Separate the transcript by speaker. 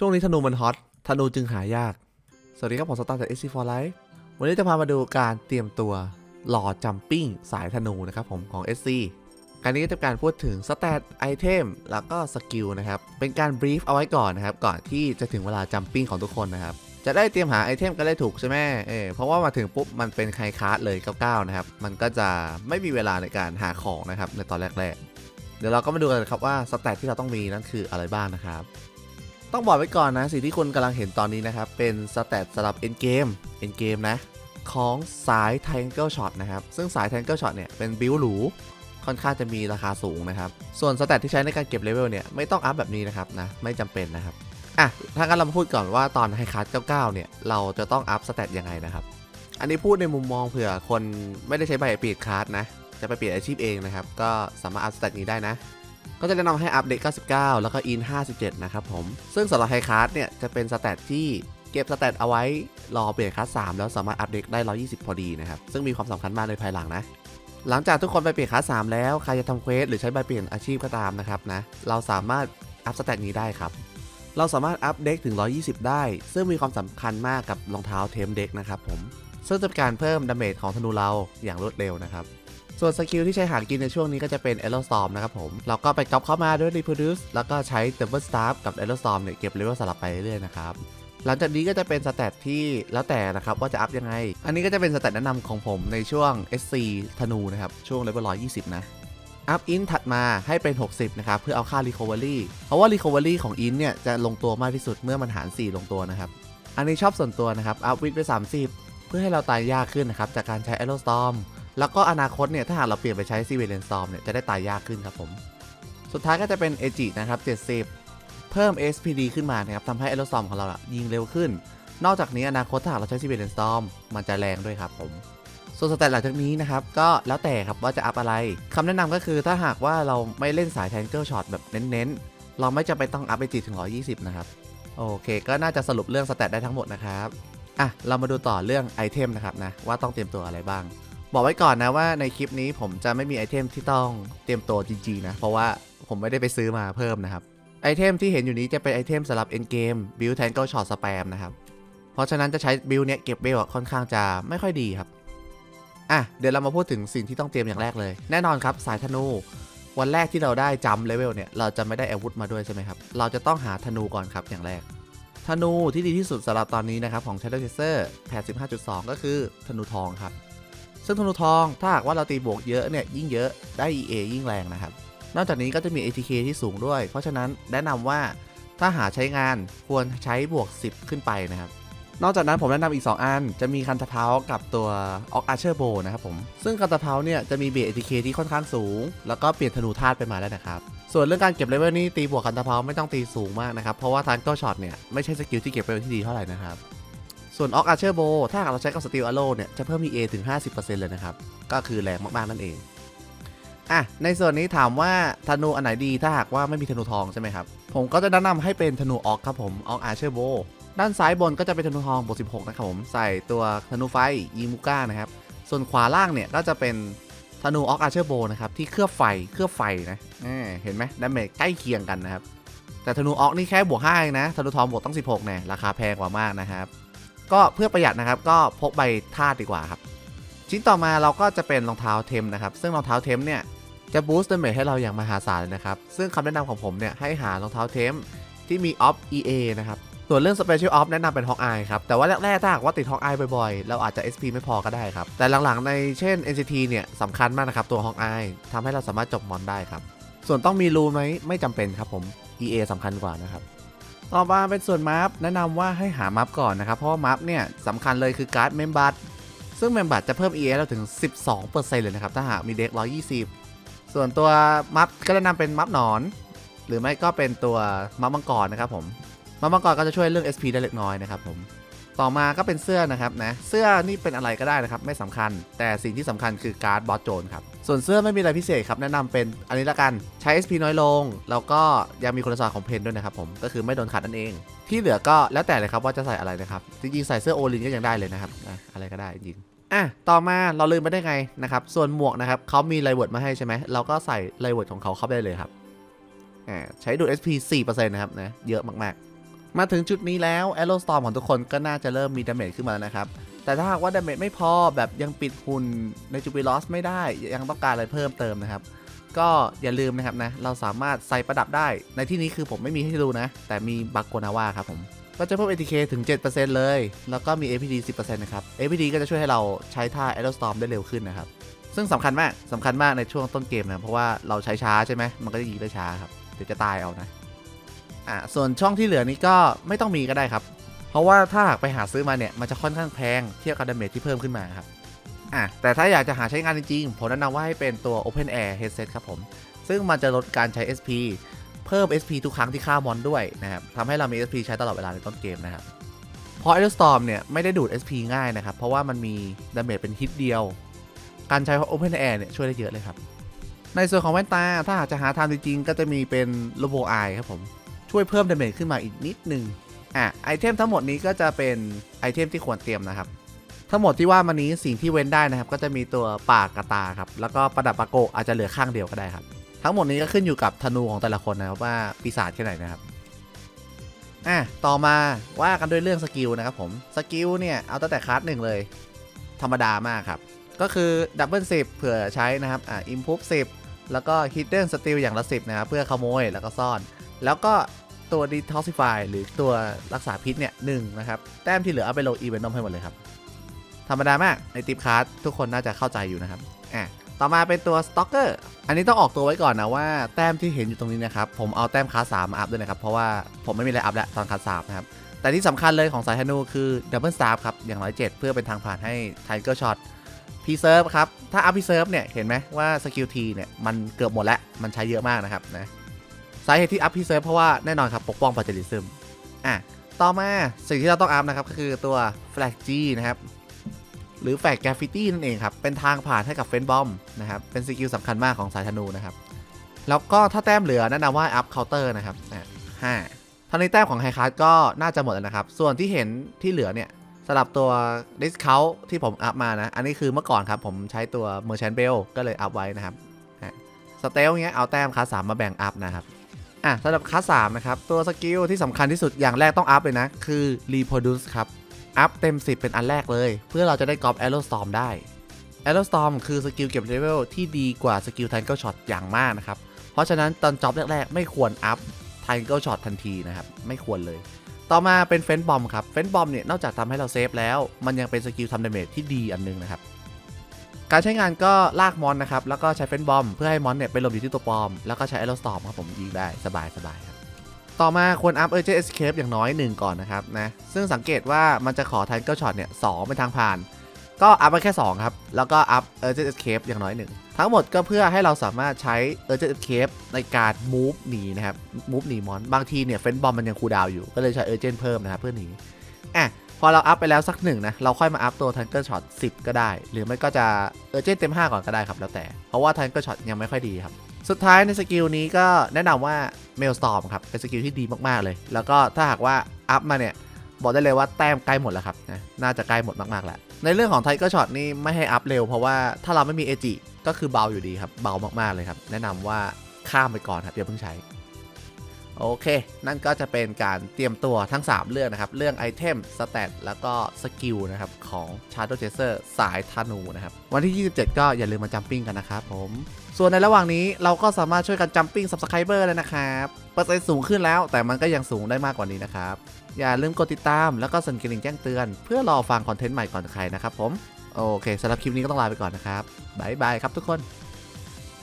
Speaker 1: ช่วงนี้ธนูมันฮอต ธนูจึงหายาก สวัสดีครับผมสตาร์จาก SC for Life วันนี้จะพามาดูการเตรียมตัวหล่อจัมปิ้งสายธนูนะครับผมของ SC การนี้ก็จะเป็นการพูดถึงสเตตไอเทมแล้วก็สกิลนะครับ เป็นการบรีฟเอาไว้ก่อนนะครับ ก่อนที่จะถึงเวลาจัมปิ้งของทุกคนนะครับ จะได้เตรียมหาไอเทมกันได้ถูกใช่ไหมเออเพราะว่ามาถึงปุ๊บมันเป็นไฮคาร์ดเลย99นะครับ มันก็จะไม่มีเวลาในการหาของนะครับในตอนแรกๆ เดี๋ยวเราก็มาดูกันครับว่าสแตทที่เราต้องมีนั่นคืออะไรบ้างนะครับ ต้องบอกไว้ก่อนนะ สิ่งที่คุณกำลังเห็นตอนนี้นะครับ เป็นสแตทสำหรับ end game end game นะ ของสาย Triangle Shot นะครับ ซึ่งสาย Triangle Shot เนี่ยเป็นบิลหรูค่อนข้างจะมีราคาสูงนะครับ ส่วนสแตทที่ใช้ในการเก็บเลเวลเนี่ยไม่ต้องอัพแบบนี้นะครับนะไม่จำเป็นนะครับอะถ้างั้นเราพูดก่อนว่าตอนไฮคาร์ด99 เนี่ย เราจะต้องอัพสแตทยังไงนะครับ อันนี้พูดในมุมมองเผื่อคนไม่ได้ใช้ใบเปลี่ยนคาร์ดนะ จะไปเปลี่ยนอาชีพเองนะครับ ก็สามารถอัพสแตทนี้ได้นะ ก็จะแนะนำให้อัปเดต99 แล้วก็อิน 57 นะครับผม ซึ่งสำหรับไฮคาร์ดเนี่ยจะเป็นสแตทที่เก็บสแตทเอาไว้รอเปลี่ยนคลาส3แล้วสามารถอัปเดตได้ 120 พอดีนะครับ ซึ่งมีความสำคัญมากในภายหลังนะ หลังจากทุกคนไปเปลี่ยนคลาส3แล้ว ใครจะทำเควสหรือใช้ใบเปลี่ยนอาชีพก็ตามนะครับนะ เราสามารถอัพสแตทนี้ได้ครับ เราสามารถอัพเด็กถึง 120 ได้ ซึ่งมีความสำคัญมากกับรองเท้าเทมเด็กนะครับผม ซึ่งจะเป็นการเพิ่มดาเมจของธนูเราอย่างรวดเร็วนะครับ ส่วนสกิลที่ใช้หากินในช่วงนี้ก็จะเป็น e l o Storm นะครับผมเราก็ไปก๊อปเข้ามาด้วย Reproduce แล้วก็ใช้ Double Staff กับ e l o Storm เนี่ยเก็บเลเวลสลับไปเรื่อยๆนะครับหลังจากนี้ก็จะเป็นสเตตที่แล้วแต่นะครับว่าจะอัพยังไง อันนี้ก็จะเป็นสเตตแนะนำของผมในช่วง SC ธนูนะครับ ช่วงเลเวล120 นะ อัพอินถัดมาให้เป็น 60 นะครับ เพื่อเอาค่า Recovery เพราะว่า Recovery ของอินเนี่ย จะลงตัวมากที่สุดเมื่อมันหาร 4 ลงตัวนะครับ อันนี้ชอบส่วนตัวนะครับ อัพวิดไป 30 เพื่อให้เราตายยากขึ้นนะครับจากการใช้ e l o Storm แล้วก็อนาคตเนี่ยถ้าหากเราเปลี่ยนไปใช้ c i v i l i a n Storm เนี่ยจะได้ตายยากขึ้นครับผม สุดท้ายก็จะเป็น a g นะครับ70 เพิ่ม SPD ขึ้นมานะครับทำให้ e l o Storm ของเราอะยิงเร็วขึ้น นอกจากนี้อนาคตถ้าหากเราใช้ c i v i l i a n Storm มันจะแรงด้วยครับผมส่วนสแตทหลังจากนี้นะครับ ก็แล้วแต่ครับว่าจะอัพอะไรคำแนะนำก็คือถ้าหากว่าเราไม่เล่นสาย Tangle Shot แบบเน้นๆ เราไม่จำเป็นต้องอัพ AG ถึง 120 นะครับ โอเคก็น่าจะสรุปเรื่องสแตทได้ทั้งหมดนะครับ อะ เรามาดูต่อเรื่องไอเทมนะครับนะ ว่าต้องเตรียมตัวอะไรบ้าง บอกไว้ก่อนนะว่าในคลิปนี้ผมจะไม่มีไอเทมที่ต้องเตรียมตัวจริงๆนะ เพราะว่าผมไม่ได้ไปซื้อมาเพิ่มนะครับ ไอเทมที่เห็นอยู่นี้จะเป็นไอเทมสำหรับ end game build tangle shot spam นะครับ เพราะฉะนั้นจะใช้บิลเนี้ยเก็บเบลค่อนข้างจะไม่ค่อยดีครับอะเดี๋ยวเรามาพูดถึงสิ่งที่ต้องเตรียมอย่างแรกเลย แน่นอนครับสายธนูวันแรกที่เราได้จำเลเวลเนี่ยเราจะไม่ได้อาวุธมาด้วยใช่ไหมครับ เราจะต้องหาธนูก่อนครับอย่างแรก ธนูที่ดีที่สุดสำหรับตอนนี้นะครับของ Shadow Chaser แพท15.2 ก็คือธนูทองครับ ซึ่งธนูทองถ้าหากว่าเราตีบวกเยอะเนี่ยยิ่งเยอะได้ EA ยิ่งแรงนะครับ นอกจากนี้ก็จะมี ATK ที่สูงด้วย เพราะฉะนั้นแนะนำว่าถ้าหาใช้งานควรใช้บวก 10 ขึ้นไปนะครับ นอกจากนั้นผมแนะนำอีก 2 อัน จะมีคันตะเพากับตัวออกอาเชอร์โบนะครับผม ซึ่งคันตะเพาเนี่ยจะมีเบส ATK ที่ค่อนข้างสูง แล้วก็เปลี่ยนธนูธาตุไปมาแล้วนะครับ ส่วนเรื่องการเก็บเลเวลนี่ตีบวกคันตะเพาไม่ต้องตีสูงมากนะครับ เพราะว่าทางก็ช็อตเนี่ยไม่ใช่สกิลที่เก็บเลเวลที่ดีเท่าไหร่นะครับ ส่วนออกอาร์เชอร์โบถ้าหากเราใช้กับสติลอโลเนี่ย จะเพิ่ม EA ถึง 50%เลยนะครับ ก็คือแรงมาก ๆ นั่นเอง อะ ในส่วนนี้ถามว่าธนูอันไหนดีถ้าหากว่าไม่มีธนูทองใช่ไหมครับ ผมก็จะแนะนำให้เป็นธนูออกครับผมออกอาร์เชอร์โบด้านซ้ายบนก็จะเป็นธนูทองบวก16 นะครับผม ใส่ตัวธนูไฟยีมูก้านะครับ ส่วนขวาล่างเนี่ยก็จะเป็นธนูออกอาร์เชอร์โบนะครับที่เคลือบไฟเคลือบไฟนะเอ้ยเห็นไหมดาเมจใกล้เคียงกันนะครับแต่ธนูออกนี่แค่บวก5เองนะธนูทองบวกต้อง16เนี่ยราคาแพงกว่ามากนะครับ ก็เพื่อประหยัดนะครับก็พกใบธาตุดีกว่าครับ ชิ้นต่อมาเราก็จะเป็นรองเท้าเทมนะครับ ซึ่งรองเท้าเทมเนี่ยจะบูสต์ดาเมจให้เราอย่างมหาศาลเลยนะครับ ซึ่งคำแนะนำของผมเนี่ยให้หารองเท้าเทมที่มีออฟ EA นะครับ ส่วนเรื่อง Special Off แนะนำเป็น Hawk Eye ครับ แต่ว่าแรกๆถ้าหากว่าติด Hawk Eye บ่อยๆ เราอาจจะ SP ไม่พอก็ได้ครับ แต่หลังๆในเช่น NCT เนี่ยสำคัญมากนะครับ ตัว Hawk Eye ทำให้เราสามารถจบมอนได้ครับ ส่วนต้องมีรูไหมไม่จำเป็นครับผม EA สำคัญกว่านะครับ ต่อมาเป็นส่วนมัฟแนะนำว่าให้หามัฟก่อนนะครับ เพราะว่ามัฟเนี่ยสำคัญเลยคือการ์ดเมมบัตซึ่งเมมบัตจะเพิ่ม EA เราถึง 12%เลยนะครับ ถ้าหากมีเด็ก 120 ส่วนตัวมัฟก็จะนำเป็นมัฟหนอน หรือไม่ก็เป็นตัวมัฟมังกรนะครับผมมัฟมังกรก็จะช่วยเรื่อง SP ได้เล็กน้อยนะครับผม ต่อมาก็เป็นเสื้อนะครับนะเสื้อนี่เป็นอะไรก็ได้นะครับไม่สำคัญ แต่สิ่งที่สำคัญคือการ์ดบอสโจนครับส่วนเสื้อไม่มีอะไรพิเศษครับแนะนำเป็นอันนี้ละกันใช้ SP น้อยลง แล้วก็ยังมีคุณสมบัติของเพนด้วยนะครับผมก็คือไม่โดนขัดนั่นเอง ที่เหลือก็แล้วแต่เลยครับว่าจะใส่อะไรนะครับจริงๆใส่เสื้อโอลินก็ยังได้เลยนะครับอะอะไรก็ได้จริงอะ ต่อมาเราลืมไปได้ไงนะครับ ส่วนหมวกนะครับเขามีไลเวิร์ดมาให้ใช่ไหม เราก็ใส่ไลเวิร์ดของเขาเข้าไปได้เลยครับ อ่า ใช้ดูด SP 4%นะครับนะ เยอะมากๆ มาถึงจุดนี้แล้ว a อ r o Storm ของทุกคนก็น่าจะเริ่มมีดาเมจขึ้นมาแล้วนะครับ แต่ถ้าหากว่าดาเมจไม่พอแบบยังปิดหุ่นในจูบิลอสไม่ได้ยังต้องการอะไรเพิ่มเติมนะครับ ก็อย่าลืมนะครับนะ เราสามารถใส่ประดับได้ ในที่นี้คือผมไม่มีให้ดูนะ แต่มีบักโกนาว่าครับผม ก็จะเพิ่ม ATK ถึง 7%เลย แล้วก็มี APD 10%นะครับ APD ก็จะช่วยให้เราใช้ท่า a e r o Storm ได้เร็วขึ้นนะครับ ซึ่งสำคัญมากสำคัญมากในช่วงต้นเกมนะ เพราะว่าเราใช้ช้าใช่ไหมมันก็จะยิงได้ช้าครับ เดี๋ยวจะตายเอานะ อะส่วนช่องที่เหลือนี้ก็ไม่ต้องมีก็ได้ครับ เพราะว่าถ้าหากไปหาซื้อมาเนี่ยมันจะค่อนข้างแพงเทียบกับดาเมจที่เพิ่มขึ้นมาครับอะแต่ถ้าอยากจะหาใช้งานจริงๆผมแนะนำว่าให้เป็นตัว Open Air Headset ครับผม ซึ่งมันจะลดการใช้ SP เพิ่ม SP ทุกครั้งที่ฆ่ามอนด้วยนะครับทำให้เรามี SP ใช้ตลอดเวลาในต้นเกมนะครับเพราะ Air Storm เนี่ยไม่ได้ดูด SP ง่ายนะครับ เพราะว่ามันมีดาเมจเป็นฮิตเดียว การใช้ Open Air เนี่ยช่วยได้เยอะเลยครับ ในส่วนของแว่นตาถ้าหากจะหาทำจริงๆก็จะมีเป็น Robo Eye ครับผม ช่วยเพิ่มดาเมจขึ้นมาอีกนิดนึงอะไอเทมทั้งหมดนี้ก็จะเป็นไอเทมที่ควรเตรียมนะครับ ทั้งหมดที่ว่ามานี้สิ่งที่เว้นได้นะครับ ก็จะมีตัวปากกระตาครับแล้วก็ประดับปากโกอาจจะเหลือข้างเดียวก็ได้ครับ ทั้งหมดนี้ก็ขึ้นอยู่กับธนูของแต่ละคนนะครับว่าปีศาจแค่ไหนนะครับอะต่อมาว่ากันด้วยเรื่องสกิลนะครับผมสกิลเนี่ยเอาตั้งแต่คลาสหนึ่งเลย ธรรมดามากครับ ก็คือดับเบิลสิบเผื่อใช้นะครับอะอิมพูฟสิบแล้วก็ฮิดเด้นสติลอย่างละสิบนะครับเพื่อขโมยแล้วก็ซ่อน แล้วก็ตัว detoxify หรือตัวรักษาพิษเนี่ยหนึ่งนะครับ แต้มที่เหลือเอาไปลงอีเวนต์นอมให้หมดเลยครับ ธรรมดามากในติปคาร์ดทุกคนน่าจะเข้าใจอยู่นะครับอะต่อมาเป็นตัว Stalker อันนี้ต้องออกตัวไว้ก่อนนะว่าแต้มที่เห็นอยู่ตรงนี้นะครับ ผมเอาแต้มคาสามมาอัพด้วยนะครับ เพราะว่าผมไม่มีอะไรอัพแล้วตอนคาสามนะครับ แต่ที่สำคัญเลยของสายธนูคือ Double Staff ครับ อย่างน้อย7เพื่อเป็นทางผ่านให้ Tiger Shot พีเซิร์ฟครับ ถ้าอัพพีเซิร์ฟเนี่ย เห็นไหมว่าสกิลทีเนี่ย มันเกือบหมดแล้ว มันใช้เยอะมากนะครับนะ สาเหตุที่อัพพีเซิร์ฟเพราะว่าแน่นอนครับปกป้องปาเจลิซึมอะต่อมาสิ่งที่เราต้องอัพนะครับก็คือตัว Flag G นะครับหรือแฟกแกรฟิตี้นั่นเองครับ เป็นทางผ่านให้กับเฟนบอมนะครับ เป็นสกิลสำคัญมากของสายธนูนะครับ แล้วก็ถ้าแต้มเหลือแนะนำว่าอัพเคาน์เตอร์นะครับอะห้าทางนี้แต้มของไฮคัสก็น่าจะหมดแล้วนะครับ ส่วนที่เห็นที่เหลือเนี่ยสำหรับตัว Discount ที่ผมอัพมานะ อันนี้คือเมื่อก่อนครับ ผมใช้ตัว Merchant Bell ก็เลยอัพไว้นะครับสเตลเงี้ยเอาแต้มคาสสามมาแบ่งอัพนะครับ อะสำหรับคลาสสามนะครับ ตัวสกิลที่สำคัญที่สุดอย่างแรกต้องอัพเลยนะ คือ Reproduce ครับ อัพเต็ม 10 เป็นอันแรกเลย เพื่อเราจะได้กรอบ Arrow Storm ได้ Arrow Storm คือสกิลเก็บเลเวลที่ดีกว่าสกิล Tangle Shot อย่างมากนะครับ เพราะฉะนั้นตอนจ็อบแรก ๆ ไม่ควรอัพ Tangle Shot ทันทีนะครับ ไม่ควรเลย ต่อมาเป็นเฟนบอมครับ เฟนบอมเนี่ยนอกจากทำให้เราเซฟแล้ว มันยังเป็นสกิลทำดาเมจที่ดีอันนึงนะครับ การใช้งานก็ลากมอนนะครับ แล้วก็ใช้เฟนบอมเพื่อให้มอนเนี่ยไปหลบอยู่ที่ตัวปอม แล้วก็ใช้ Arrow Storm ครับผมยิงได้สบายสบายๆครับ ต่อมาควรอัพ Urgent Escape อย่างน้อย 1 ก่อนนะครับนะ ซึ่งสังเกตว่ามันจะขอ Tiger Shot เนี่ยสเป็นทางผ่าน ก็อัพมาแค่ 2 ครับ แล้วก็อัพ Urgent Escape อย่างน้อย 1 ทั้งหมดก็เพื่อให้เราสามารถใช้ Urgent Escape ในการ move หนีนะครับ move หนีมอน บางทีเนี่ยเฟนบอมมันยังคูลดาวอยู่ ก็เลยใช้ Urgent เพิ่มนะครับเพื่อหนีอะ พอเราอัพไปแล้วสักหนึ่งนะ เราค่อยมาอัพตัว Tiger Shot 10 ก็ได้ หรือไม่ก็จะ Urgent เต็ม 5 ก่อนก็ได้ครับแล้วแต่ เพราะว่า Tiger Shot ยังไม่ค่อยดีครับ สุดท้ายในสกิลนี้ก็แนะนำว่า Maelstrom ครับ เป็นสกิลที่ดีมากๆเลย แล้วก็ถ้าหากว่าอัพมาเนี่ยบอกได้เลยว่าแต้มใกล้หมดแล้วครับนะน่าจะใกล้หมดมากๆแล้วในเรื่องของ Tiger Shot นี่ไม่ให้อัพเร็วเพราะว่าถ้าเราไม่มีเอจิก็คือเบาอยู่ดีครับเบามากๆเลยครับแนะนำว่าข้ามไปก่อนครับอย่าเพิ่งใช้ โอเค นั่นก็จะเป็นการเตรียมตัวทั้ง 3 เรื่องนะครับ เรื่องไอเทม สเตตแล้วก็สกิลนะครับ ของ Shadow Chaser สายธนูนะครับ วันที่ 27 ก็อย่าลืมมาจัมปิ้งกันนะครับผม ส่วนในระหว่างนี้เราก็สามารถช่วยกันจัมปิ้ง Subscriber เลยนะครับ เปอร์เซ็นต์สูงขึ้นแล้วแต่มันก็ยังสูงได้มากกว่านี้นะครับ อย่าลืมกดติดตามแล้วก็สั่นกระดิ่งแจ้งเตือน เพื่อรอฟังคอนเทนต์ใหม่ก่อนใครนะครับผม โอเคสำหรับคลิปนี้ก็ต้องลาไปก่อนนะครับบ๊ายบายครับทุกคน